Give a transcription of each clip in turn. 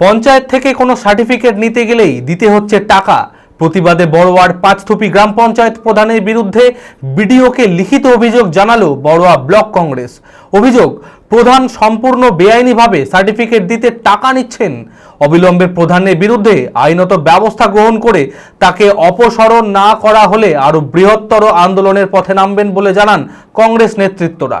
পঞ্চায়েত থেকে কোনো সার্টিফিকেট নিতে গেলেই দিতে হচ্ছে টাকা। প্রতিবাদে বড়োয়ার পাঁচথুপি গ্রাম পঞ্চায়েত প্রধানের বিরুদ্ধে বিডিওকে লিখিত অভিযোগ জানালো বড়োয়া ব্লক কংগ্রেস। অভিযোগ, প্রধান সম্পূর্ণ বেআইনিভাবে সার্টিফিকেট দিতে টাকা নিচ্ছেন। অবিলম্বে প্রধানের বিরুদ্ধে আইনত ব্যবস্থা গ্রহণ করে তাকে অপসারণ না করা হলে আরও বৃহত্তর আন্দোলনের পথে নামবেন বলে জানান কংগ্রেস নেতৃত্বরা।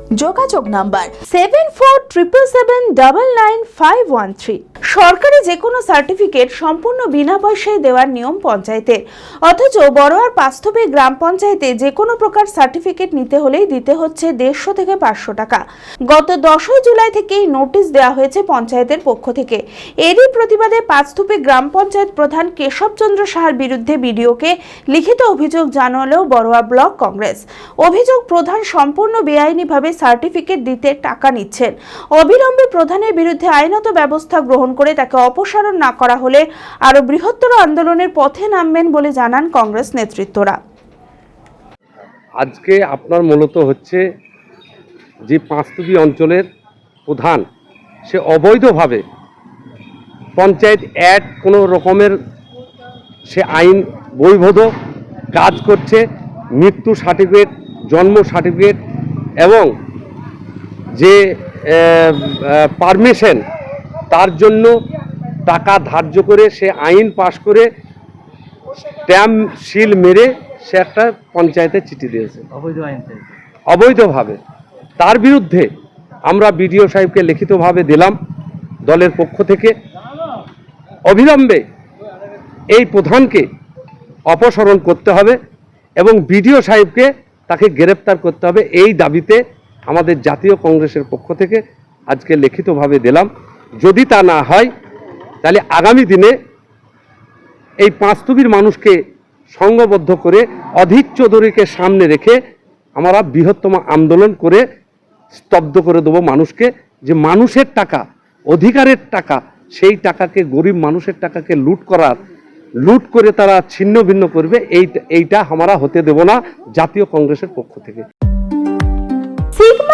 যোগাযোগ number seven four triple seven double nine five one three সরকারি যে কোনো সার্টিফিকেট সম্পূর্ণ বিনা পয়সায় দেওয়ার নিয়ম পঞ্চায়েতের। অথচ বড়োয়ার বাস্তবে গ্রাম পঞ্চায়েতে যে কোনো প্রকার সার্টিফিকেট নিতে হলেই দিতে হচ্ছে দেড়শো থেকে পাঁচশো টাকা। গত দশই জুলাই থেকেই নোটিশ দেওয়া হয়েছে পঞ্চায়েতের পক্ষ থেকে। এরই প্রতিবাদে পাঁচথুপে গ্রাম পঞ্চায়েত প্রধান কেশবচন্দ্র সাহার বিরুদ্ধে বিডিওকে লিখিত অভিযোগ জানালো বড়োয়া ব্লক কংগ্রেস। অভিযোগ প্রধান সম্পূর্ণ বেআইনিভাবে সার্টিফিকেট দিতে টাকা নিচ্ছেন। অবিলম্বে প্রধানের বিরুদ্ধে আইনত ব্যবস্থা গ্রহণ করে তাকে অপসারণ না করা হলে আরও বৃহত্তর আন্দোলনের পথে নামবেন বলে জানান কংগ্রেস নেতৃত্বরা। আজকে আপনার মূলত হচ্ছে যে পাঁচতুবি অঞ্চলের প্রধান, সে অবৈধভাবে পঞ্চায়েত অ্যাড কোনো রকমের সে আইন বৈবধ কাজ করছে, মৃত্যু সার্টিফিকেট, জন্ম সার্টিফিকেট এবং যে পারমিশন তার জন্য টাকা ধার্য করে সে আইন পাশ করে স্ট্যাম্প সিল মেরে সে একটা পঞ্চায়েতে চিঠি দিয়েছে। অবৈধ আইন অবৈধভাবে। তার বিরুদ্ধে আমরা বিডিও সাহেবকে লিখিতভাবে দিলাম দলের পক্ষ থেকে। অবিলম্বে এই প্রধানকে অপসারণ করতে হবে এবং বিডিও সাহেবকে তাকে গ্রেপ্তার করতে হবে। এই দাবিতে আমাদের জাতীয় কংগ্রেসের পক্ষ থেকে আজকে লিখিতভাবে দিলাম। যদি তা না হয়, তাহলে আগামী দিনে এই পাঁচতুবির মানুষকে সংঘবদ্ধ করে অধীর চৌধুরীকে সামনে রেখে আমরা বৃহত্তম আন্দোলন করে স্তব্ধ করে দেবো মানুষকে, যে মানুষের টাকা, অধিকারের টাকা, সেই টাকাকে, গরিব মানুষের টাকাকে লুট করার, লুট করে তারা ছিন্ন ভিন্ন করবে এই এইটা আমরা হতে দেব না জাতীয় কংগ্রেসের পক্ষ থেকে।